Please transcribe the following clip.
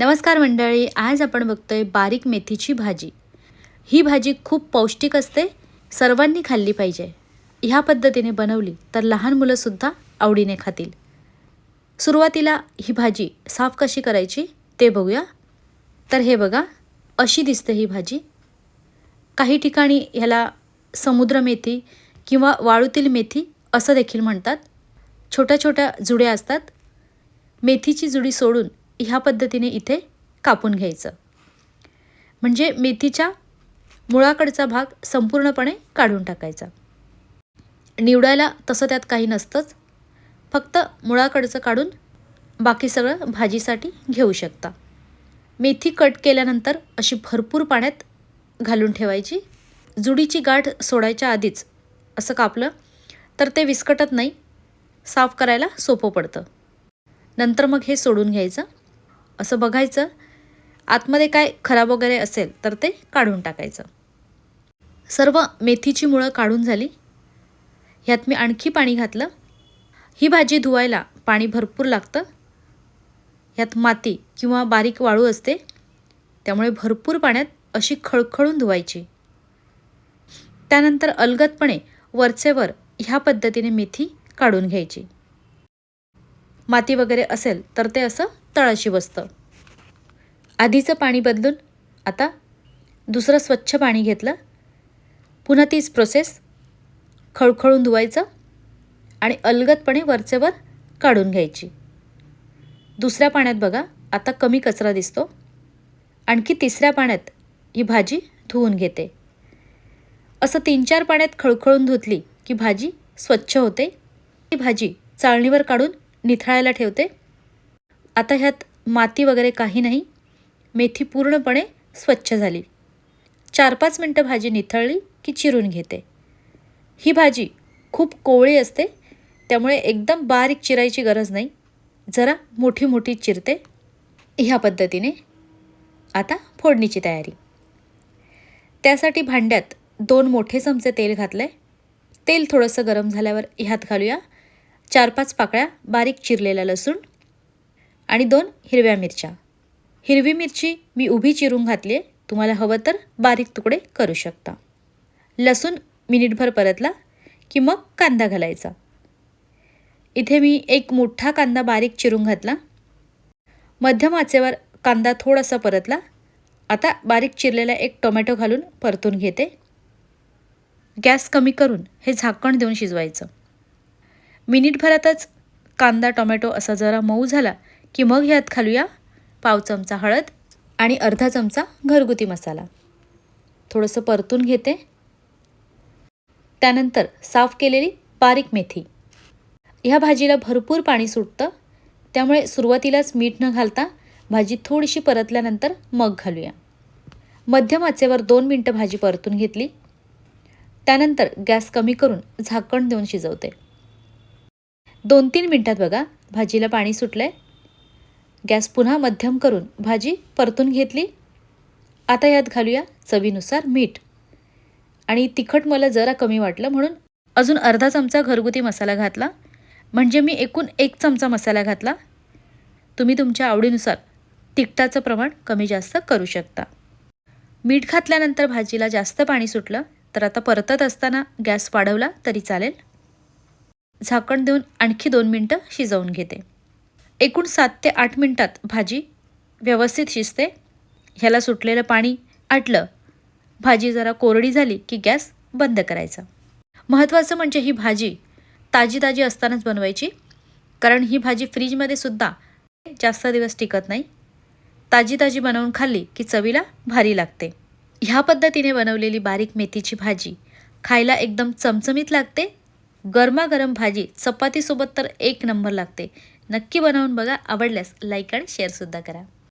नमस्कार मंडळी आज आपण बघतोय बारीक मेथीची भाजी. ही भाजी खूप पौष्टिक असते सर्वांनी खाल्ली पाहिजे. ह्या पद्धतीने बनवली तर लहान मुलंसुद्धा आवडीने खातील. सुरुवातीला ही भाजी साफ कशी करायची ते बघूया. तर हे बघा अशी दिसते ही भाजी. काही ठिकाणी ह्याला समुद्र मेथी किंवा वाळूतील मेथी असं देखील म्हणतात. छोट्या छोट्या जुड्या असतात. मेथीची जुडी सोडून ह्या पद्धतीने इथे कापून घ्यायचं. म्हणजे मेथीच्या मुळाकडचा भाग संपूर्णपणे काढून टाकायचा. निवडायला तसं त्यात काही नसतंच. फक्त मुळाकडचं काढून बाकी सगळं भाजीसाठी घेऊ शकता. मेथी कट केल्यानंतर अशी भरपूर पाण्यात घालून ठेवायची. जुडीची गाठ सोडायच्या आधीच असं कापलं तर ते विस्कटत नाही. साफ करायला सोपं पडतं. नंतर मग हे सोडून घ्यायचं. असं बघायचं. आतमध्ये काय खराब वगैरे असेल तर ते काढून टाकायचं. सर्व मेथीची मुळं काढून झाली. ह्यात मी आणखी पाणी घातलं. ही भाजी धुवायला पाणी भरपूर लागतं. ह्यात माती किंवा बारीक वाळू असते. त्यामुळे भरपूर पाण्यात अशी खळखळून धुवायची. त्यानंतर अलगदपणे वरचेवर ह्या पद्धतीने मेथी काढून घ्यायची. माती वगैरे असेल तर ते असं तळाशी बसतं. आधीचं पाणी बदलून आता दुसरं स्वच्छ पाणी घेतलं. पुन्हा तीच प्रोसेस खळखळून धुवायचं आणि अलगदपणे वरचेवर काढून घ्यायची. दुसऱ्या पाण्यात बघा आता कमी कचरा दिसतो. आणखी तिसऱ्या पाण्यात ही भाजी धुवून घेते. असं तीन चार पाण्यात खळखळून धुतली की भाजी स्वच्छ होते. ही भाजी चाळणीवर काढून निथळायला ठेवते. आता ह्यात माती वगैरे काही नाही. मेथी पूर्णपणे स्वच्छ झाली. चार पाच मिनटं भाजी निथळली की चिरून घेते. ही भाजी खूप कोवळी असते त्यामुळे एकदम बारीक चिरायची गरज नाही. जरा मोठी मोठी चिरते. ह्या पद्धतीने आता फोडणीची तयारी. त्यासाठी भांड्यात दोन मोठे चमचे तेल घातलं आहे तेल थोडंसं गरम झाल्यावर ह्यात घालूया. चार पाच पाकळ्या बारीक चिरलेला लसूण आणि दोन हिरव्या मिरच्या. हिरवी मिरची मी उभी चिरून घातली आहे. तुम्हाला हवं तर बारीक तुकडे करू शकता. लसूण मिनिटभर परतला की मग कांदा घालायचा. इथे मी एक मोठा कांदा बारीक चिरून घातला. मध्यम आचेवर कांदा थोडासा परतला. आता बारीक चिरलेला एक टोमॅटो घालून परतून घेते. गॅस कमी करून हे झाकण देऊन शिजवायचं. मिनिटभरातच कांदा टोमॅटो असा जरा मऊ झाला की मग ह्यात घालूया पाव चमचा हळद आणि अर्धा चमचा घरगुती मसाला. थोडंसं परतून घेते. त्यानंतर साफ केलेली बारीक मेथी. ह्या भाजीला भरपूर पाणी सुटतं. त्यामुळे सुरुवातीलाच मीठ न घालता भाजी थोडीशी परतल्यानंतर मग घालूया. मध्यम आचेवर दोन मिनटं भाजी परतून घेतली. त्यानंतर गॅस कमी करून झाकण देऊन शिजवते. दोन तीन मिनटात बघा भाजीला पाणी सुटलं आहे गॅस पुन्हा मध्यम करून भाजी परतून घेतली. आता यात घालूया चवीनुसार मीठ. आणि तिखट मला जरा कमी वाटलं म्हणून अजून अर्धा चमचा घरगुती मसाला घातला. म्हणजे मी एकूण एक चमचा मसाला घातला. तुम्ही तुमच्या आवडीनुसार तिखटाचं प्रमाण कमी जास्त करू शकता. मीठ घातल्यानंतर भाजीला जास्त पाणी सुटलं तर आता परतत असताना गॅस वाढवला तरी चालेल. झाकण देऊन आणखी दोन मिनटं शिजवून घेते. एकूण सात ते आठ मिनटात भाजी व्यवस्थित शिजते. ह्याला सुटलेलं पाणी आटलं. भाजी जरा कोरडी झाली की गॅस बंद करायचा. महत्त्वाचं म्हणजे ही भाजी ताजी ताजी असतानाच बनवायची. कारण ही भाजी फ्रीजमध्ये सुद्धा जास्त दिवस टिकत नाही. ताजी ताजी बनवून खाल्ली की चवीला भारी लागते. ह्या पद्धतीने बनवलेली बारीक मेथीची भाजी खायला एकदम चमचमीत लागते. गरमागरम भाजी चपातीसोबत तर एक नंबर लागते. नक्की बनवून बघा आवडल्यास लाईक आणि शेअरसुद्धा करा